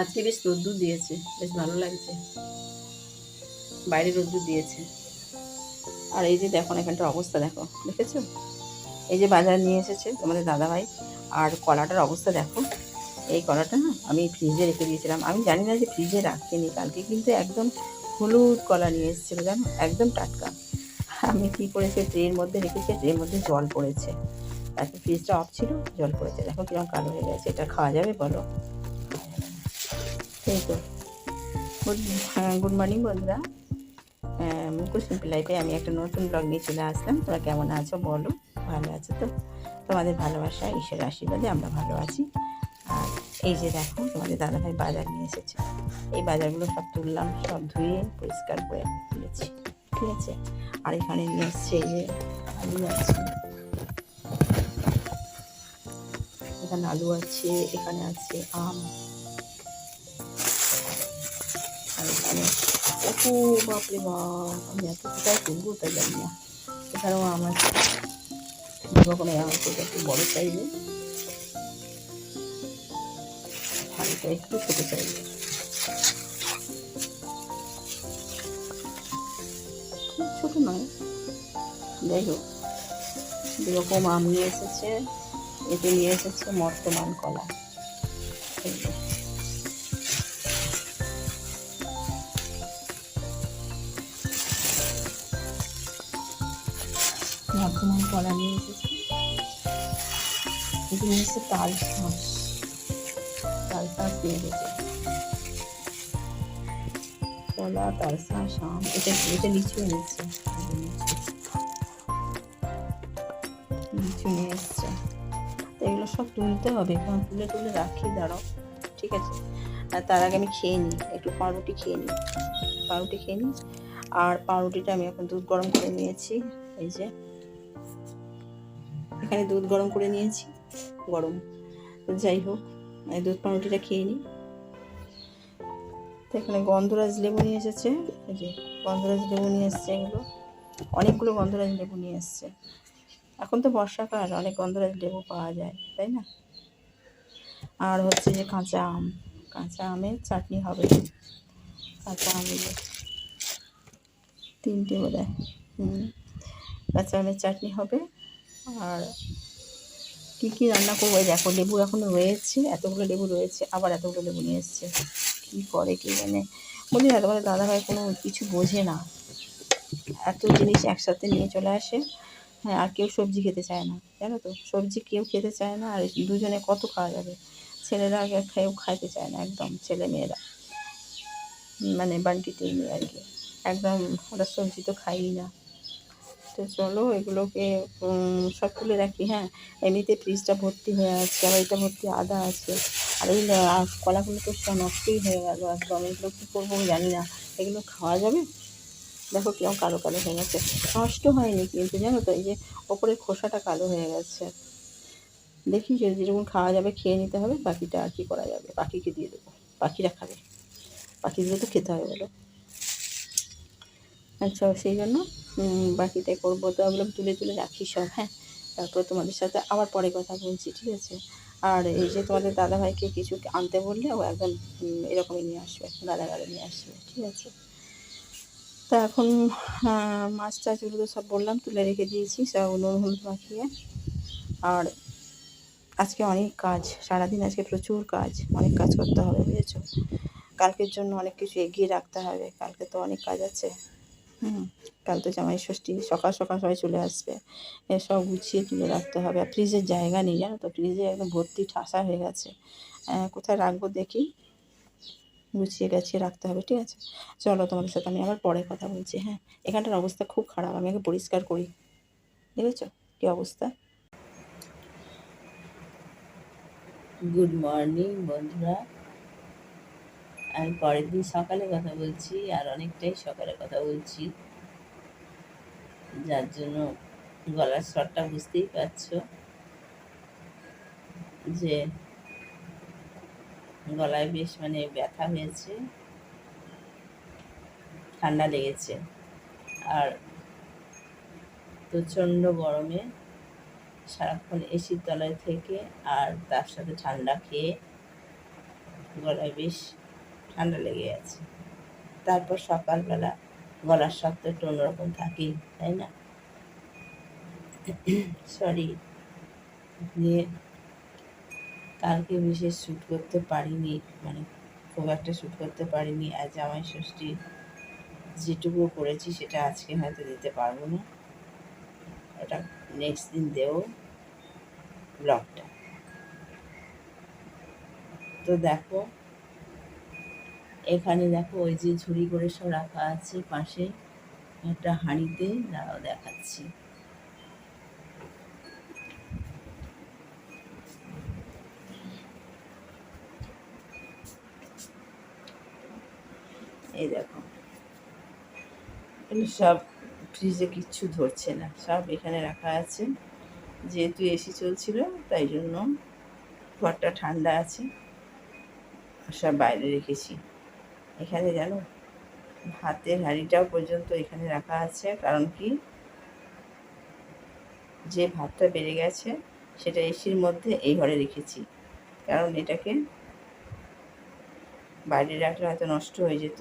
আজকে বেশ রোদ্দুর দিয়েছে, বেশ ভালো লাগছে। বাইরে রোদ্দুর দিয়েছে। আর এই যে দেখো এখানটার অবস্থা দেখো, দেখেছ? এই যে বাজার নিয়ে এসেছে তোমাদের দাদাভাই, আর কলাটার অবস্থা দেখো। এই কলাটা না আমি ফ্রিজে রেখে দিয়েছিলাম। আমি জানি না যে ফ্রিজে রাখিনি, কালকে কিন্তু একদম হলুদ কলা নিয়ে এসেছিল, জানো? একদম টাটকা। আমি কী করেছি ট্রের মধ্যে রেখেছি ট্রের মধ্যে জল পড়েছে। তারপর ফ্রিজটা অফ ছিল, জল পড়েছে। দেখো কীরকম কালো হয়ে গেছে, এটা খাওয়া যাবে বলো? সেই তো। গুড গুড মর্নিং বন্ধুরা। মুকুশ সিম্পল লাইফে আমি একটা নতুন ব্লগ নিয়ে চলে আসলাম। তোমরা কেমন আছো বলো? ভালো আছো তো? তোমাদের ভালোবাসা, ঈশ্বরের আশীর্বাদে আমরা ভালো আছি। আর এই যে দেখো, তোমাদের দাদাভাই বাজার নিয়ে এসেছে। এই বাজারগুলো সব তুললাম, সব ধুয়ে, পরিষ্কার করে তুলেছি। ঠিক আছে? আর এখানে নিয়ে এসছে এই যে আলু আছে। এখানে আলু আছে, এখানে আছে আম। ও বাপরে বাপ আমি এত কোথায় তুলবো তা জানি না এখানেও আম আছে দু রকমের আম আছে এটা একটু বড়ো সাইজে হালকা একটু ছোটো খুব ছোটো নয় যাই হোক যেরকম আম নিয়ে এসেছে এতে নিয়ে এসেছে মর্তমান কলা এটি তাল শাঁস। তাল শাঁস নিয়ে এসেছে কলা, তাল শাঁস, আম, এটা এটা লিচু এনেছে। লিচু নিয়ে এসছে। তো এগুলো সব তুলতে হবে, কারণ তুলে তুলে রাখি, দাঁড়াও। ঠিক আছে? আর তার আগে আমি খেয়ে নিই, একটু পাউরুটি খেয়ে নিই। পাউরুটি খেয়ে নিই। আর পাউরুটিটা আমি এখন দুধ গরম করে নিয়েছি। এই যে। এখানে দুধ গরম করে নিয়েছি। গরম। যাই হোক, এই দুধ পাউরুটিটা খেয়ে নিই। তো এখানে গন্ধরাজ লেবু নিয়ে এসেছে। এই যে গন্ধরাজ লেবু নিয়ে এসছে এগুলো। অনেকগুলো গন্ধরাজ লেবু নিয়ে এসছে। এখন তো বর্ষাকাল, অনেক গন্ধরাজ লেবু পাওয়া যায়, তাই না? আর হচ্ছে যে কাঁচা আম, কাঁচা আমের চাটনি হবে। কাঁচা আম তিনটে বোধ হয় হুম, কাঁচা আমের চাটনি হবে। আর কী কী রান্না করব? দেখো, লেবু এখনও রয়েছে, এতগুলো লেবু রয়েছে, আবার এতগুলো লেবু নিয়ে এসছে। কী করে কি মানে বলি না, তোমাদের দাদাভাই কোনো কিছু বোঝে না। এত জিনিস একসাথে নিয়ে চলে আসে। হ্যাঁ আর কেউ সবজি খেতে চায় না, জানো তো? সবজি কেউ খেতে চায় না, আর দুজনে কত খাওয়া যাবে? ছেলেরা আগে খেয়েও খাইতে চায় না, একদম ছেলে মেয়েরা। মানে বান্টিতে আর কি। একদম ওরা সবজি তো খাই না। তো চলো, এগুলোকে সব তুলে রাখি হ্যাঁ? এমনিতে ফ্রিজটা ভর্তি হয়ে আছে আবার এটা ভর্তি আদা আছে, আর এই কলাগুলো তো সব নষ্টই হয়ে গেল একদম এগুলো কী করব জানি না। এগুলো খাওয়া যাবে? দেখো কীরকম কালো কালো হয়ে গেছে। নষ্ট হয়নি কিন্তু, জানো তো, এই যে ওপরের খোসাটা কালো হয়ে গেছে। দেখি যেরকম খাওয়া যাবে, খেয়ে নিতে হবে, বাকিটা আর কি করা যাবে? পাখিকে দিয়ে দেবো পাখিরা খাবে। পাখিগুলো তো খেতে হবে বলো। আচ্ছা সেই জন্য উম, বাকিটাই করব। তো ওগুলো তুলে তুলে রাখি সব হ্যাঁ। তারপর তোমাদের সাথে আবার পরে কথা বলছি ঠিক আছে? আর এই যে তোমাদের দাদাভাইকে কিছু আনতে বললে ও একদম এরকমই নিয়ে আসবে গাড়া গাড়া নিয়ে আসবে ঠিক আছে? তা এখন মাছ টাছগুলো তো সব বললাম তুলে রেখে দিয়েছি সব নুন হলুদ মাখিয়ে। আর আজকে অনেক কাজ সারাদিন আজকে প্রচুর কাজ অনেক কাজ করতে হবে বুঝেছ? কালকের জন্য অনেক কিছু এগিয়ে রাখতে হবে কালকে তো অনেক কাজ আছে। হুম। কাল তো জামাই ষষ্ঠী সকাল সকাল সবাই চলে আসবে। এসব গুছিয়ে তুলে রাখতে হবে। আর ফ্রিজের জায়গা নেই জানো তো? ফ্রিজে একদম ভর্তি ঠাসা হয়ে গেছে। কোথায় রাখব দেখি? গুছিয়ে গাছিয়ে রাখতে হবে ঠিক আছে? চলো তোমাদের সাথে আমি আবার পরে কথা বলছি হ্যাঁ? এখানটার অবস্থা খুব খারাপ আমি আগে পরিষ্কার করি। দেখেছ কী অবস্থা? গুড মর্নিং বন্ধুরা। আমি পরের দিন সকালে কথা বলছি আর অনেকটাই সকালে কথা বলছি। যার জন্য গলার স্বরটা বুঝতেই পারছ যে গলায় বেশ মানে ব্যথা হয়েছে, ঠান্ডা লেগেছে। আর প্রচণ্ড গরমে সারাক্ষণ এসির তলায় থেকে আর তার সাথে ঠান্ডা খেয়ে গলায় বেশ ঠান্ডা লেগে আছে। তারপর সকালবেলা গলার শব্দ একটু অন্যরকম থাকেই, তাই না? সরি দিয়ে কালকে বিশেষ শ্যুট করতে পারিনি মানে খুব একটা শ্যুট করতে পারিনি আজ জামাই ষষ্ঠী যেটুকু করেছি সেটা আজকে হয়তো দিতে পারব না। ওটা নেক্সট দিন দেবো ব্লগটা তো দেখো এখানে দেখো, ওই যে ঝুড়ি করে সব রাখা আছে পাশে। একটা হাঁড়িতে, দাঁড়াও দেখাচ্ছি। এই দেখো সব ফ্রিজে কিচ্ছু ধরছে না, সব এখানে রাখা আছে। যেহেতু এসি চলছিল, তাই জন্য ঘরটা ঠান্ডা আছে সব বাইরে রেখেছি। এখানে জানো ভাতের হাঁড়িটাও পর্যন্ত এখানে রাখা আছে। কারণ কি? যে ভাতটা বেড়ে গেছে, সেটা এসির মধ্যে এই ঘরে রেখেছি। কারণ এটাকে বাইরে রাখলে হয়তো নষ্ট হয়ে যেত।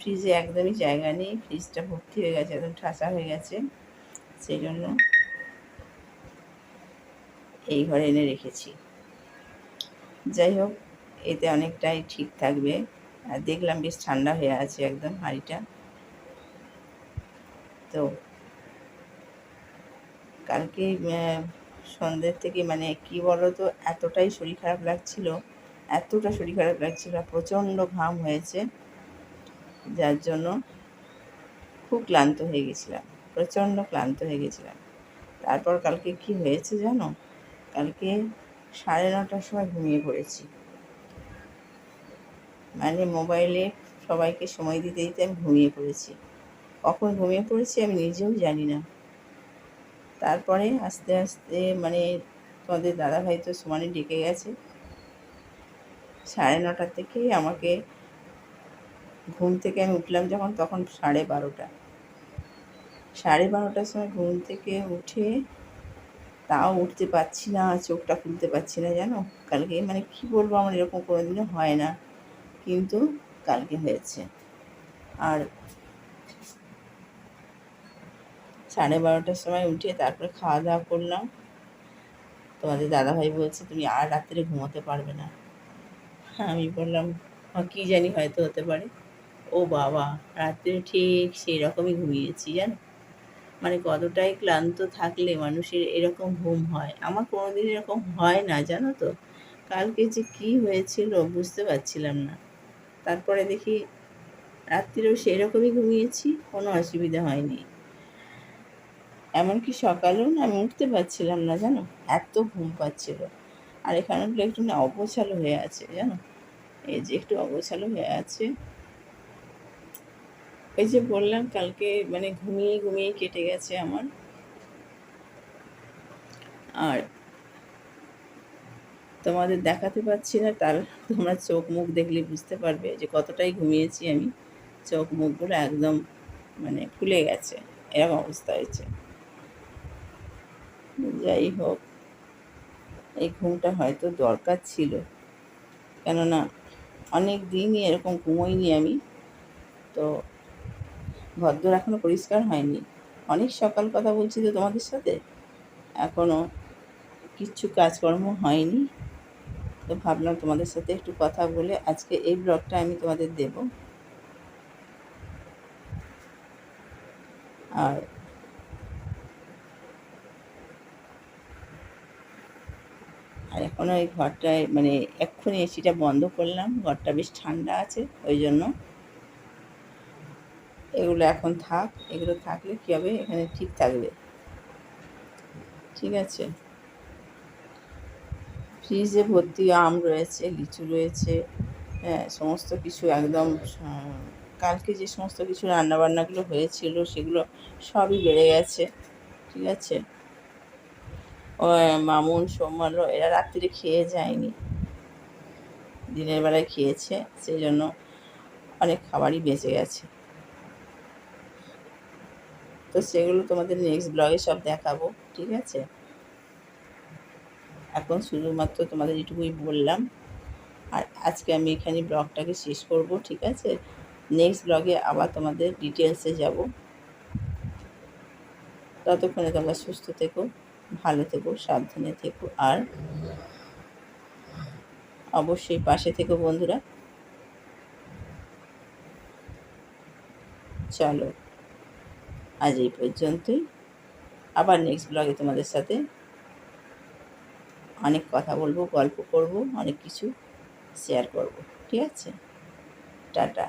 ফ্রিজে একদমই জায়গা নেই, ফ্রিজটা ভর্তি হয়ে গেছে, একদম ঠাসা হয়ে গেছে। সেই জন্য এই ঘরে এনে রেখেছি। যাই হোক, এতে অনেকটাই ঠিক থাকবে। আর দেখলাম বেশ ঠান্ডা হয়ে আছে একদম হাঁড়িটা। তো কালকে সন্ধ্যের থেকে মানে কি বলো তো এতটাই শরীর খারাপ লাগছিল, এতটা শরীর খারাপ লাগছিল, প্রচণ্ড ঘাম হয়েছে, যার জন্য খুব ক্লান্ত হয়ে গেছিলাম, প্রচণ্ড ক্লান্ত হয়ে গেছিলাম। তারপর কালকে কি হয়েছে জানো? কালকে সাড়ে নটার সময় ঘুমিয়ে পড়েছি। মানে মোবাইলে সবাইকে সময় দিতে দিতে আমি ঘুমিয়ে পড়েছি। কখন ঘুমিয়ে পড়েছি আমি নিজেও জানি না। তারপরে আস্তে আস্তে মানে তোমাদের দাদাভাই তো সমানে ডেকে গেছে। সাড়ে নটা থেকেই আমাকে ঘুম থেকে আমি উঠলাম যখন, তখন সাড়ে বারোটা। সাড়ে বারোটার সময় ঘুম থেকে উঠে তাও উঠতে পারছি না, চোখটা খুলতে পারছি না, জানো? কালকে মানে কি বলব আমার এরকম কোনো দিনও হয় না। কিন্তু কালকে হয়েছে। আর সাড়ে বারোটার সময় উঠে তারপরে খাওয়া দাওয়া করলাম। তোমাদের দাদাভাই বলছে তুমি আর রাত্রে ঘুমোতে পারবে না। আমি বললাম "হ্যাঁ, কি জানি হয়তো হতে পারে। ও বাবা রাত্রে ঠিক সেই রকমই ঘুমিয়েছি জানো? মানে কতটাই ক্লান্ত থাকলে মানুষের এরকম ঘুম হয়। আমার কোনোদিন এরকম হয় না জানো তো? কালকে যে কি হয়েছিল বুঝতে পারছিলাম না। তারপরে দেখি রাত্রিরেও সেই রকমই ঘুমিয়েছি, কোনো অসুবিধা হয়নি। এমনকি সকালেও না আমি উঠতে পারছিলাম না, জানো? এত ঘুম পাচ্ছিল। আর এখানে উঠলে একটু না অগোছালো হয়ে আছে, জানো? এই যে একটু অগোছালো হয়ে আছে। ওই যে বললাম, কালকে মানে ঘুমিয়ে ঘুমিয়ে কেটে গেছে আমার। আর তোমাদের দেখাতে পাচ্ছি না, তার তোমরা চোখ মুখ দেখলে বুঝতে পারবে যে কতটাই ঘুমিয়েছি আমি। চোখ মুখগুলো একদম মানে ফুলে গেছে, এরকম অবস্থা হয়েছে। যাই হোক, এই ঘুমটা হয়তো দরকার ছিল। কেননা অনেক দিনই এরকম ঘুমোইনি আমি, তো ঘরদোর এখনও পরিষ্কার হয়নি। অনেক সকাল কথা বলছি তো তোমাদের সাথে এখনও কিচ্ছু কাজকর্ম হয়নি। তো ভাবলাম তোমাদের সাথে একটু কথা বলে আজকে এই ব্লগটা আমি তোমাদের দেব। আর আর এখনও এই ঘরটায় মানে এক্ষুনি এসিটা বন্ধ করলাম, ঘরটা বেশ ঠান্ডা আছে, ওই জন্য। এগুলো এখন থাক, এগুলো থাকলে কী হবে? এখানে ঠিক থাকবে। ঠিক আছে? ফ্রিজে ভর্তি আম রয়েছে, লিচু রয়েছে হ্যাঁ সমস্ত কিছু একদম কালকে যে সমস্ত কিছু রান্নাবান্নাগুলো হয়েছিল সেগুলো সবই বেড়ে গেছে, ঠিক আছে? মামুন সোমবার এরা রাত্রিরে খেয়ে যায়নি। দিনের বেলায় খেয়েছে, সেই জন্য অনেক খাবারই বেঁচে গেছে। তো সেগুলো তোমাদের নেক্সট ব্লগে সব দেখাবো, ঠিক আছে? এখন শুধুমাত্র তোমাদের এটুকুই বললাম। আর আজকে আমি এখানে ব্লগটাকে শেষ করব, ঠিক আছে? নেক্সট ব্লগে আবার তোমাদের ডিটেলসে যাব। ততক্ষণে তোমরা সুস্থ থেকো, ভালো থেকো, সাবধানে থেকো, আর অবশ্যই পাশে থেকো বন্ধুরা। চলো, আজ এই পর্যন্তই। আবার নেক্সট ব্লগে তোমাদের সাথে অনেক কথা বলব গল্প করব অনেক কিছু শেয়ার করব। ঠিক আছে? টাটা।